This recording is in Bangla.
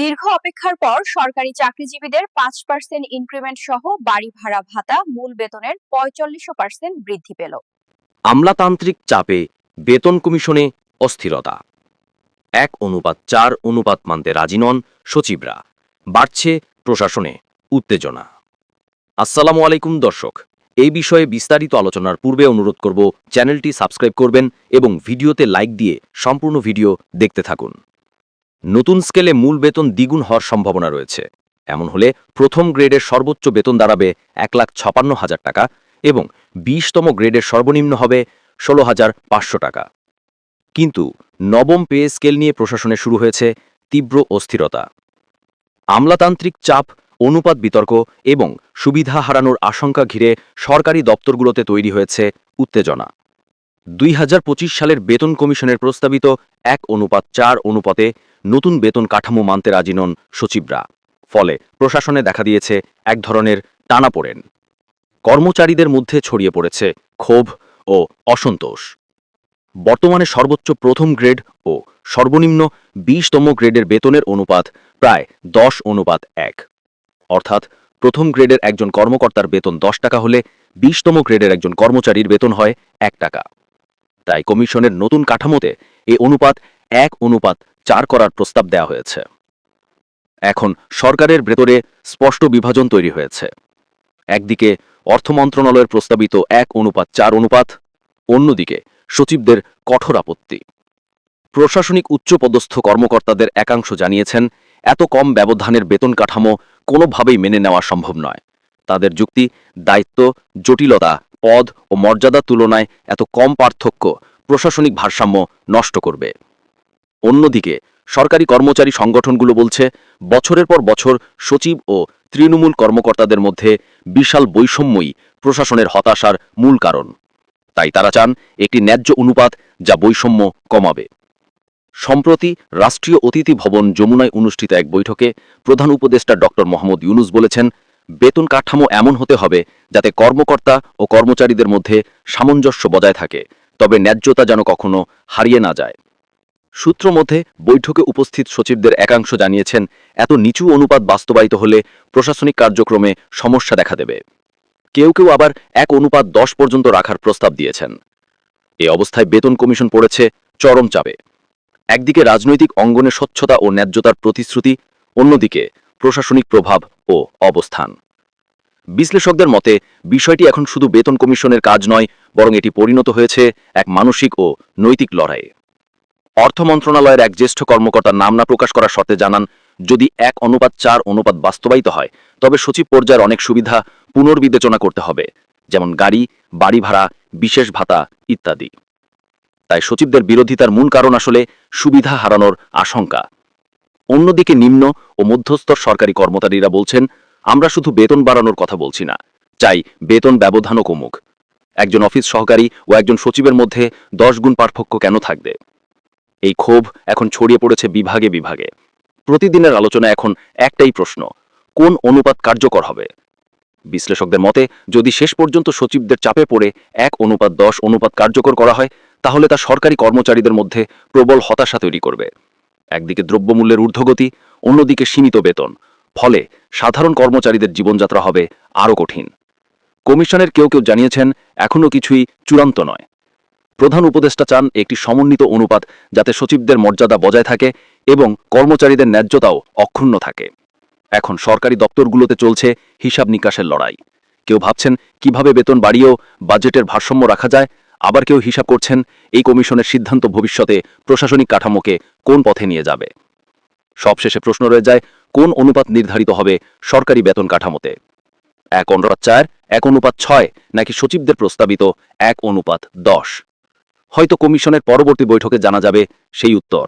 দীর্ঘ অপেক্ষার পর সরকারি চাকরিজীবীদের পাঁচ পার্সেন্ট ইনক্রিমেন্ট সহ বাড়ি ভাড়া ভাতা, মূল বেতনের পঁয়তাল্লিশ পার্সেন্ট বৃদ্ধি পেল। আমলাতান্ত্রিক চাপে বেতন কমিশনে অস্থিরতা। এক অনুপাত চার অনুপাত মানতে রাজি নন সচিবরা। বাড়ছে প্রশাসনে উত্তেজনা। আসসালামু আলাইকুম দর্শক, এই বিষয়ে বিস্তারিত আলোচনার পূর্বে অনুরোধ করব চ্যানেলটি সাবস্ক্রাইব করবেন এবং ভিডিওতে লাইক দিয়ে সম্পূর্ণ ভিডিও দেখতে থাকুন। নতুন স্কেলে মূল বেতন দ্বিগুণ হওয়ার সম্ভাবনা রয়েছে। এমন হলে প্রথম গ্রেডের সর্বোচ্চ বেতন দাঁড়াবে এক লাখ ছাপান্ন হাজার টাকা এবং বিশতম গ্রেডের সর্বনিম্ন হবে ষোলো হাজার পাঁচশো টাকা। কিন্তু নবম পে স্কেল নিয়ে প্রশাসনে শুরু হয়েছে তীব্র অস্থিরতা। আমলাতান্ত্রিক চাপ, অনুপাত বিতর্ক এবং সুবিধা হারানোর আশঙ্কা ঘিরে সরকারি দপ্তরগুলোতে তৈরি হয়েছে উত্তেজনা। দুই হাজার পঁচিশ সালের বেতন কমিশনের প্রস্তাবিত এক অনুপাত চার অনুপাতে নতুন বেতন কাঠামো মানতে রাজি নন সচিবরা। ফলে প্রশাসনে দেখা দিয়েছে এক ধরনের টানাপোড়েন। কর্মচারীদের মধ্যে ছড়িয়ে পড়েছে ক্ষোভ ও অসন্তোষ। বর্তমানে সর্বোচ্চ প্রথম গ্রেড ও সর্বনিম্ন বিশতম গ্রেডের বেতনের অনুপাত প্রায় দশ অনুপাত এক। অর্থাৎ প্রথম গ্রেডের একজন কর্মকর্তার বেতন দশ টাকা হলে বিশতম গ্রেডের একজন কর্মচারীর বেতন হয় এক টাকা। তাই কমিশনের নতুন কাঠামোতে এ অনুপাত এক অনুপাত চার করার প্রস্তাব দেওয়া হয়েছে। এখন সরকারের ভেতরে স্পষ্ট বিভাজন তৈরি হয়েছে। একদিকে অর্থ মন্ত্রণালয়ের প্রস্তাবিত এক অনুপাত চার অনুপাত, অন্যদিকে সচিবদের কঠোর আপত্তি। প্রশাসনিক উচ্চপদস্থ কর্মকর্তাদের একাংশ জানিয়েছেন, এত কম ব্যবধানের বেতন কাঠামো কোনোভাবেই মেনে নেওয়া সম্ভব নয়। তাদের যুক্তি, দায়িত্ব, জটিলতা, পদ ও মর্যাদা তুলনায় এত কম পার্থক্য প্রশাসনিক ভারসাম্য নষ্ট করবে। অন্যদিকে, সরকারি কর্মচারী সংগঠনগুলো বলছে, বছরের পর বছর সচিব ও তৃণমূল কর্মকর্তাদের মধ্যে বিশাল বৈষম্যই প্রশাসনের হতাশার মূল কারণ। তাই তারা চান একটি ন্যায্য অনুপাত যা বৈষম্য কমাবে। সম্প্রতি রাষ্ট্রীয় অতিথি ভবন যমুনায় অনুষ্ঠিত এক বৈঠকে প্রধান উপদেষ্টা ড. মোহাম্মদ ইউনুস বলেছেন, বেতন কাঠামো এমন হতে হবে যাতে কর্মকর্তা ও কর্মচারীদের মধ্যে সামঞ্জস্য বজায় থাকে, তবে ন্যায্যতা যেন কখনো হারিয়ে না যায়। সূত্র মধ্যে বৈঠকে উপস্থিত সচিবদের একাংশ জানিয়েছেন, এত নিচু অনুপাত বাস্তবায়িত হলে প্রশাসনিক কার্যক্রমে সমস্যা দেখা দেবে। কেউ কেউ আবার এক অনুপাত দশ পর্যন্ত রাখার প্রস্তাব দিয়েছেন। এ অবস্থায় বেতন কমিশন পড়েছে, চরম চাপে। একদিকে রাজনৈতিক অঙ্গনে স্বচ্ছতা ও ন্যায্যতার প্রতিশ্রুতি, অন্যদিকে প্রশাসনিক প্রভাব ও অবস্থান। বিশ্লেষকদের মতে, বিষয়টি এখন শুধু বেতন কমিশনের কাজ নয়, বরং এটি পরিণত হয়েছে এক মানসিক ও নৈতিক লড়াইয়ে। অর্থ মন্ত্রণালয়ের এক জ্যেষ্ঠ কর্মকর্তার নাম না প্রকাশ করার শর্তে জানান, যদি এক অনুপাত চার অনুপাত বাস্তবায়িত হয়, তবে সচিব পর্যায়ের অনেক সুবিধা পুনর্বিবেচনা করতে হবে, যেমন গাড়ি, বাড়ি ভাড়া, বিশেষ ভাতা ইত্যাদি। তাই সচিবদের বিরোধিতার মূল কারণ আসলে সুবিধা হারানোর আশঙ্কা। অন্যদিকে নিম্ন ও মধ্যস্তর সরকারি কর্মচারীরা বলছেন, আমরা শুধু বেতন বাড়ানোর কথা বলছি না, চাই বেতন ব্যবধানও কমুক। একজন অফিস সহকারী ও একজন সচিবের মধ্যে দশ গুণ পার্থক্য কেন থাকবে? এই ক্ষোভ এখন ছড়িয়ে পড়েছে বিভাগে বিভাগে। প্রতিদিনের আলোচনা এখন একটাই প্রশ্ন, কোন অনুপাত কার্যকর হবে? বিশ্লেষকদের মতে, যদি শেষ পর্যন্ত সচিবদের চাপে পড়ে এক অনুপাত দশ অনুপাত কার্যকর করা হয়, তাহলে তা সরকারি কর্মচারীদের মধ্যে প্রবল হতাশা তৈরি করবে। একদিকে দ্রব্যমূল্যের ঊর্ধ্বগতি, অন্যদিকে সীমিত বেতন, ফলে সাধারণ কর্মচারীদের জীবনযাত্রা হবে আরও কঠিন। কমিশনের কেউ কেউ জানিয়েছেন, এখনও কিছুই চূড়ান্ত নয়। প্রধান উপদেষ্টা চান একটি সমন্বিত অনুপাত যাতে সচিবদের মর্যাদা বজায় থাকে এবং কর্মচারীদের ন্যায্যতাও অক্ষুণ্ণ থাকে। এখন সরকারি দপ্তরগুলোতে চলছে হিসাব নিকাশের লড়াই। কেউ ভাবছেন কীভাবে বেতন বাড়িয়েও বাজেটের ভারসাম্য রাখা যায়, আবার কেউ হিসাব করছেন এই কমিশনের সিদ্ধান্ত ভবিষ্যতে প্রশাসনিক কাঠামোকে কোন পথে নিয়ে যাবে। সবশেষে প্রশ্ন রয়ে যায়, কোন অনুপাত নির্ধারিত হবে সরকারি বেতন কাঠামোতে? এক অনুপাত চার, এক অনুপাত ছয়, নাকি সচিবদের প্রস্তাবিত এক অনুপাত দশ? হয়তো কমিশনের পরবর্তী বৈঠকে জানা যাবে সেই উত্তর।